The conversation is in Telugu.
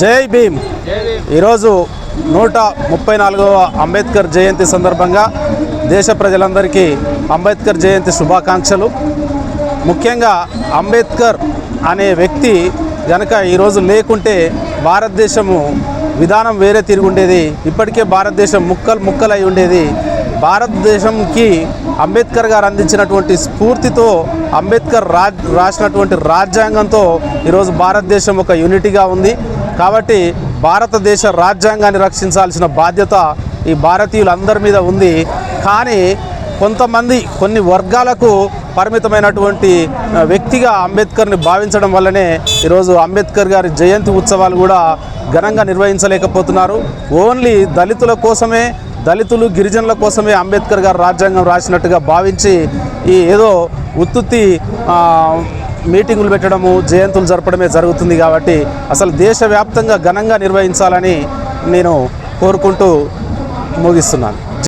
జై భీమ్. ఈరోజు నూట ముప్పై నాలుగవ అంబేద్కర్ జయంతి సందర్భంగా దేశ ప్రజలందరికీ అంబేద్కర్ జయంతి శుభాకాంక్షలు. ముఖ్యంగా అంబేద్కర్ అనే వ్యక్తి గనక ఈరోజు లేకుంటే భారతదేశము విధానం వేరే తిరుగుండేది ఇప్పటికే భారతదేశం ముక్కలు ముక్కలై ఉండేది. భారతదేశంకి అంబేద్కర్ గారు అందించినటువంటి స్ఫూర్తితో అంబేద్కర్ రాజ్ రాసినటువంటి రాజ్యాంగంతో ఈరోజు భారతదేశం ఒక యూనిటీగా ఉంది. కాబట్టి భారతదేశ రాజ్యాంగాన్ని రక్షించాల్సిన బాధ్యత ఈ భారతీయులందరి మీద ఉంది. కానీ కొంతమంది కొన్ని వర్గాలకు పరిమితమైనటువంటి వ్యక్తిగా అంబేద్కర్ని భావించడం వల్లనే ఈరోజు అంబేద్కర్ గారి జయంతి ఉత్సవాలు కూడా ఘనంగా నిర్వహించలేకపోతున్నారు. ఓన్లీ దళితుల కోసమే దళితులు గిరిజనుల కోసమే అంబేద్కర్ గారు రాజ్యాంగం రాసినట్టుగా భావించి ఈ ఏదో ఉత్తుత్తి మీటింగులు పెట్టడము జయంతులు జరపడమే జరుగుతుంది కాబట్టి అసలు దేశవ్యాప్తంగా ఘనంగా నిర్వహించాలని నేను కోరుకుంటూ ముగిస్తున్నాను.